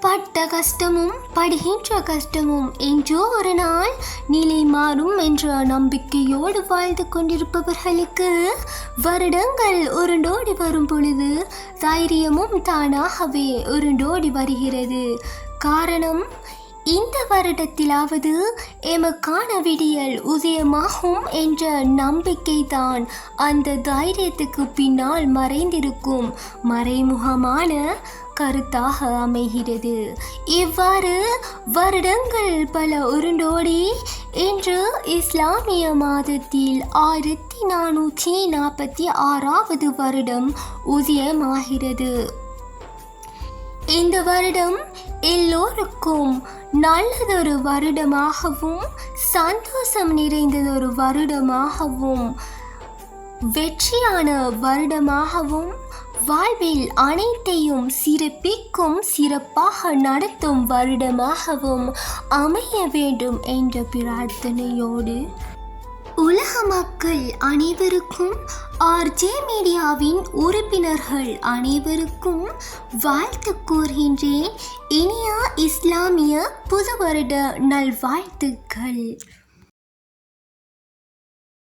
பட்ட கஷ்டமும் படுகின்ற கஷ்டமும் என்றோ ஒரு நாள் நிலை மாறும் என்ற நம்பிக்கையோடு வாழ்ந்து கொண்டிருப்பவர்களுக்கு வருடங்கள் உருண்டோடி வரும் பொழுது தைரியமும் தானாகவே உருண்டோடி வருகிறது. காரணம் இந்த வருடத்திலாவது எமக்கான விடியல் உதயமாகும் என்ற நம்பிக்கைதான் அந்த தைரியத்துக்கு பின்னால் மறைந்திருக்கும் மறைமுகமான கருத்தாக அமைகிறது. இவ்வாறு வருடங்கள் பல உருண்டோடி இன்று இஸ்லாமிய மாதத்தில் ஆயிரத்தி நானூற்றி நாற்பத்தி ஆறாவது வருடம் உதயமாகிறது. இந்த வருடம் எல்லோருக்கும் நல்லதொரு வருடமாகவும் சந்தோஷம் நிறைந்ததொரு வருடமாகவும் வெற்றியான வருடமாகவும் வாழ்வில் அனைத்தையும் சிறப்பிக்கும் சிறப்பாக நடத்தும் வருடமாகவும் அமைய வேண்டும் என்ற பிரார்த்தனையோடு உலக மக்கள் அனைவருக்கும் ஆர்ஜே மீடியாவின் உறுப்பினர்கள் அனைவருக்கும் வாழ்த்து கூறுகின்றேன். இனியா இஸ்லாமிய புது வருட நல்வாழ்த்துக்கள்.